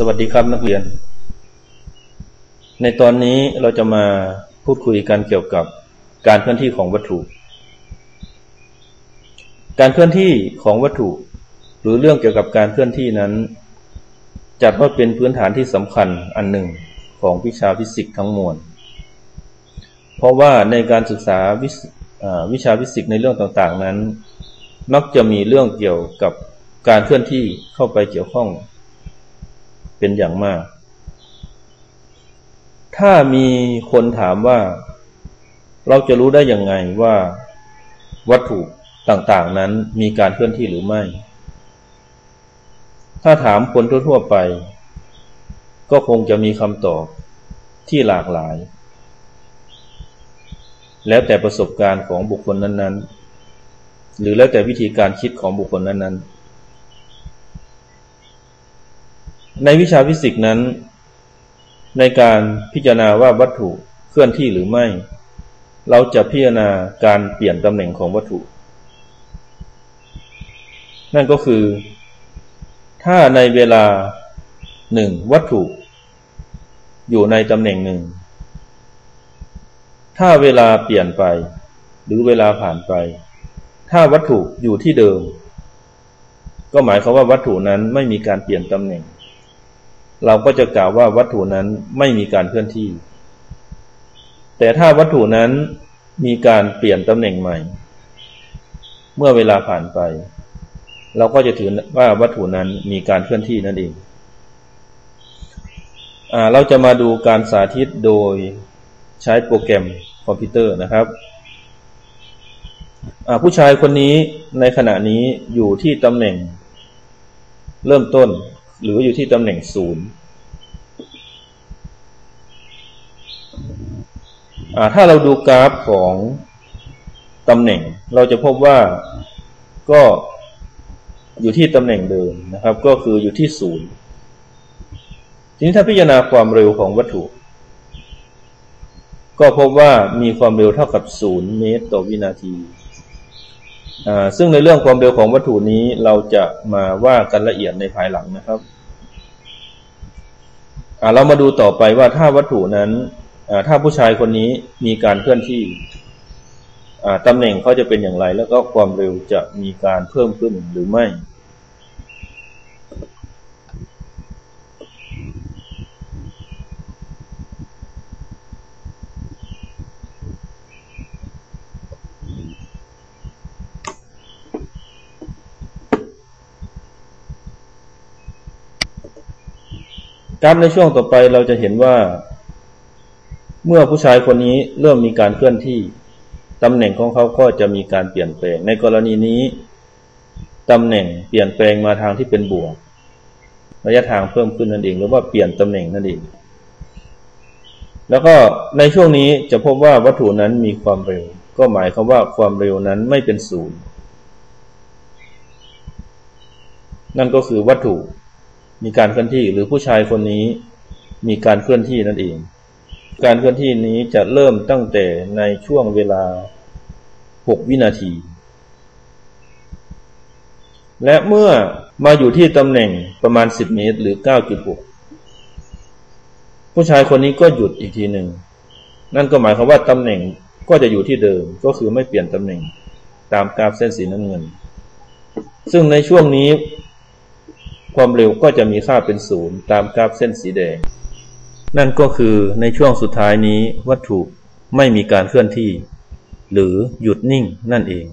สวัสดีครับนักเรียน ในตอนนี้เราจะมาพูดคุยกันเกี่ยวกับการเคลื่อนที่ของวัตถุ การเคลื่อนที่ของวัตถุ หรือเรื่องเกี่ยวกับการเคลื่อนที่นั้น จัดว่าเป็นพื้นฐานที่สำคัญอันหนึ่งของวิชาฟิสิกส์ทั้งมวล เพราะว่าในการศึกษาวิชาฟิสิกส์ในเรื่องต่างๆนั้น มักจะมีเรื่องเกี่ยวกับการเคลื่อนที่เข้าไปเกี่ยวข้อง เป็นอย่างมาก ถ้ามีคนถามว่า เราจะรู้ได้อยังไงว่าวัตถุต่างๆนั้นมีการเคลื่อนที่หรือไม่ ถ้าถามคนทั่วๆไป ก็คงจะมีคำตอบที่หลากหลาย แล้วแต่ประสบการณ์ของบุคคลนั้น ๆ หรือแล้วแต่วิธีการคิดของบุคคลนั้น ๆ ในวิชาฟิสิกส์นั้น ในการพิจารณาว่าวัตถุเคลื่อนที่หรือไม่ เราจะพิจารณาการเปลี่ยนตำแหน่งของวัตถุ นั่นก็คือ ถ้าในเวลาหนึ่งวัตถุ อยู่ในตำแหน่งหนึ่ง ถ้าเวลาเปลี่ยนไป หรือเวลาผ่านไป ถ้าวัตถุอยู่ที่เดิม ก็หมายความว่าวัตถุนั้นไม่มีการเปลี่ยนตำแหน่ง เราก็จะกล่าวว่าวัตถุนั้นไม่มีการเคลื่อนที่ แต่ถ้าวัตถุนั้นมีการเปลี่ยนตำแหน่งใหม่ เมื่อเวลาผ่านไป เราก็จะถือว่าวัตถุนั้นมีการเคลื่อนที่นั่นเองเราจะมาดูการสาธิตโดยใช้โปรแกรมคอมพิวเตอร์นะครับผู้ชายคนนี้ในขณะนี้อยู่ที่ตำแหน่ง เริ่มต้น หรืออยู่ที่ตำแหน่งศูนย์ถ้าเราดูกราฟของตำแหน่ง เราจะพบว่าก็อยู่ที่ตำแหน่งเดิมนะครับ ก็คืออยู่ที่ศูนย์ทีนี้ถ้าพิจารณาความเร็วของวัตถุ ก็พบว่ามีความเร็วเท่ากับศูนย์เมตรต่อวินาที ซึ่งในเรื่องความเร็วของวัตถุนี้เราจะมาว่ากันละเอียดในภายหลังนะครับเรามาดูต่อไปว่าถ้าวัตถุนั้นถ้าผู้ชายคนนี้มีการเคลื่อนที่ตำแหน่งเขาจะเป็นอย่างไร แล้วก็ความเร็วจะมีการเพิ่มขึ้นหรือไม่ กราฟในช่วงต่อไปเราจะเห็นว่า เมื่อผู้ชายคนนี้เริ่มมีการเคลื่อนที่ตำแหน่งของเขาก็จะมีการเปลี่ยนแปลง ในกรณีนี้ตำแหน่งเปลี่ยนแปลงมาทางที่เป็นบวก ระยะทางเพิ่มขึ้นนั่นเองหรือว่าเปลี่ยนตำแหน่งนั่นเอง แล้วก็ในช่วงนี้จะพบว่าวัตถุนั้นมีความเร็ว ก็หมายความว่าความเร็วนั้นไม่เป็นศูนย์นั่นก็คือวัตถุ มีการเคลื่อนที่หรือผู้ชายคนนี้มีการเคลื่อนที่นั่นเอง การเคลื่อนที่นี้จะเริ่มตั้งแต่ในช่วงเวลา 6 วินาที และเมื่อมาอยู่ที่ตำแหน่งประมาณ 10 เมตร หรือ 9.6 ผู้ชายคนนี้ก็หยุดอีกทีหนึ่ง นั่นก็หมายความว่าตำแหน่งก็จะอยู่ที่เดิมก็คือไม่เปลี่ยนตำแหน่งตามกราฟเส้นสีน้ำเงิน ซึ่งในช่วงนี้ ความเร็วก็จะมีค่าเป็นศูนย์ตามกราฟเส้นสีแดง นั่นก็คือในช่วงสุดท้ายนี้วัตถุไม่มีการเคลื่อนที่ หรือหยุดนิ่งนั่นเอง